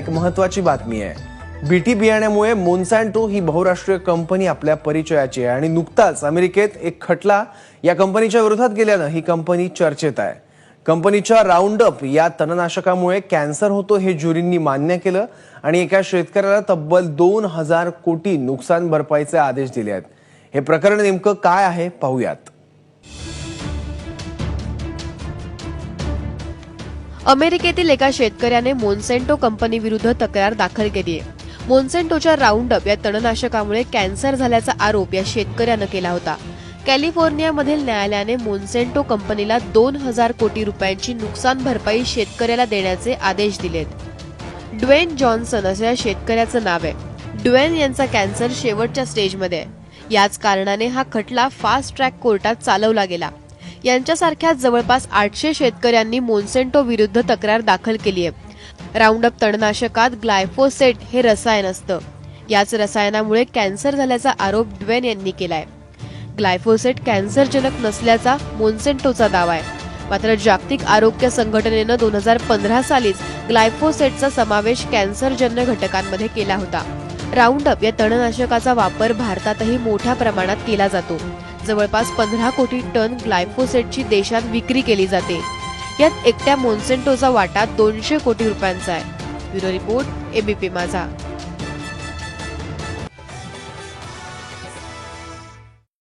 एक महत्वाची बातमी आहे. बीटी बियाण्यामुळे मोन्सॅन्टो ही बहुराष्ट्रीय कंपनी आपल्या परिचयाची आहे आणि नुकताच अमेरिकेत एक खटला या कंपनीच्या विरोधात गेल्यानं ही कंपनी चर्चेत आहे. कंपनीच्या राऊंड अप या तणनाशकामुळे कॅन्सर होतो हे ज्युरींनी मान्य केलं आणि एका शेतकऱ्याला तब्बल दोन हजार कोटी नुकसान भरपाईचे आदेश दिले आहेत. हे प्रकरण नेमकं काय आहे पाहूयात. अमेरिकेतील एका शेतकऱ्याने मोन्सेंटो कंपनी विरुद्ध तक्रार दाखल केली आहे मोन्सेंटोच्या राऊंडअप या तणनाशकामुळे कॅन्सर झाल्याचा आरोप या शेतकऱ्यानं केला होता. कॅलिफोर्नियामधील न्यायालयाने मोन्सेंटो कंपनीला दोन हजार कोटी रुपयांची नुकसान भरपाई शेतकऱ्याला देण्याचे आदेश दिलेत. ड्वेन जॉन्सन असं या शेतकऱ्याचं नाव आहे. ड्वेन यांचा कॅन्सर शेवटच्या स्टेजमध्ये आहे. याच कारणाने हा खटला फास्ट ट्रॅक कोर्टात चालवला गेला. यांच्यासारख्या जवळपास आठशे शेतकऱ्यांनी मोन्सेंटो विरुद्ध तक्रार दाखल केली आहे राऊंडअप तणनाशकात ग्लायफोसेट हे रसायन असतं. याच रसायनामुळे कॅन्सर झाल्याचा आरोप ड्वेन यांनी केलाय. ग्लायफोसेट कॅन्सरजनक नसल्याचा मोन्सेंटोचा दावा आहे मात्र जागतिक आरोग्य संघटनेनं दोन हजार पंधरा सालीच ग्लायफोसेटचा समावेश कॅन्सरजन्य घटकांमध्ये केला होता. राऊंडअप या तणनाशकाचा वापर भारतातही मोठ्या प्रमाणात केला जातो. जवळपास पंधरा कोटी टन ग्लायफोसेटची देशात विक्री केली जाते. यात एकट्या मोन्सेंटोचा वाटा दोनशे कोटी रुपयांचा आहे. ब्युरो रिपोर्ट एबीपी माझा.